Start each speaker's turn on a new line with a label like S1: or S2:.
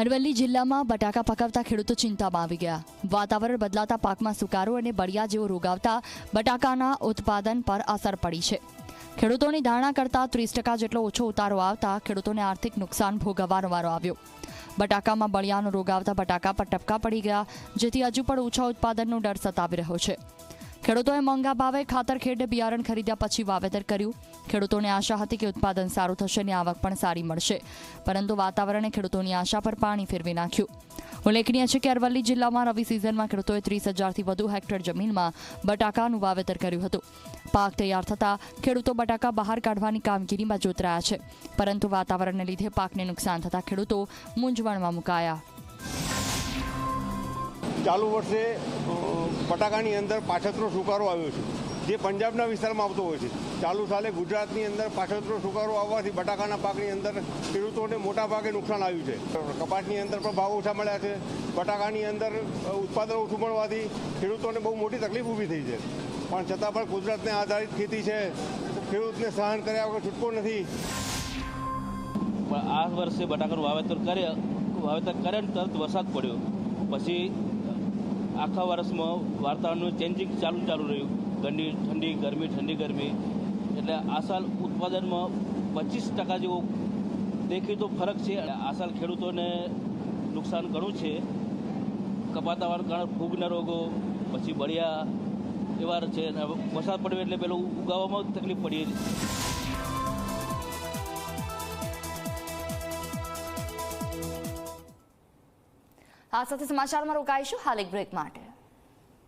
S1: અરવલ્લી જિલ્લામાં બટાકા પકવતા ખેડૂતો ચિંતામાં આવી ગયા. વાતાવરણ બદલાતા પાકમાં સુકારો અને બળિયા જેવો રોગ આવતા બટાકાના ઉત્પાદન પર અસર પડી છે. ખેડૂતોની ધારણા કરતાં ત્રીસ ટકા જેટલો ઓછો ઉતારો આવતા ખેડૂતોને આર્થિક નુકસાન ભોગવવાનો વારો આવ્યો. બટાકામાં બળિયાનો રોગ આવતા બટાકા પર ટપકા પડી ગયા, જેથી હજુ પણ ઓછા ઉત્પાદનનો ડર સતાવી રહ્યો છે. ખેડૂતોએ મોંઘા ભાવે ખાતર, ખેડે, બિયારણ ખરીદ્યા પછી વાવેતર કર્યું. ખેડૂતોને આશા હતી કે ઉત્પાદન સારું થશે અને આવક પણ સારી મળશે. પરંતુ વાતાવરણે ખેડૂતોની આશા પર પાણી ફેરવી નાખ્યું. ઉલ્લેખનીય છે કે અરવલ્લી જિલ્લામાં રવિ સિઝનમાં ખેડૂતોએ ત્રીસ હજારથી વધુ હેક્ટર જમીનમાં બટાકાનું વાવેતર કર્યું હતું. પાક તૈયાર થતાં ખેડૂતો બટાકા બહાર કાઢવાની કામગીરીમાં જોતરાયા છે. પરંતુ વાતાવરણને લીધે પાકને નુકસાન થતાં ખેડૂતો મૂંઝવણમાં મુકાયા.
S2: ચાલુ વર્ષે બટાકાની અંદર પાછતરો સુકારો આવ્યો છે. જે પંજાબના વિસ્તારમાં આવતો હોય છે. ચાલુ સાલે ગુજરાતની અંદર પાછળનો સુકારો આવવાથી બટાકાના પાકની અંદર ખેડૂતોને મોટા ભાગે નુકસાન આવ્યું છે. કપાસની અંદર પણ ભાવ ઓછા મળ્યા છે. બટાકાની અંદર ઉત્પાદન ઓછું મળવાથી ખેડૂતોને બહુ મોટી તકલીફ ઊભી થઈ છે. પણ છતાં પણ ગુજરાતને આધારિત ખેતી છે. ખેડૂતને સહન કર્યા વગર છૂટકો નથી.
S3: આ વર્ષે બટાકાનું વાવેતર કરે વાવેતર કરે તરત વરસાદ પડ્યો. પછી આખા વર્ષમાં વાતાવરણનું ચેન્જિંગ ચાલુ ચાલુ રહ્યું. ઠંડી ઠંડી, ગરમી ઠંડી, ગરમી. એટલે આ સાલ ઉત્પાદનમાં પચીસ ટકા જેવો દેખીતો ફરક છે. આ સાલ ખેડૂતોને નુકસાન ઘણું છે. કપાતાવાળા કારણે ફૂગના રોગો, પછી બળિયા એવા છે. વરસાદ પડ્યો એટલે પેલું ઉગાવવામાં તકલીફ પડી
S1: આ સાથે સમાચારમાં રોકાઈશું હાલ એક બ્રેક માટે.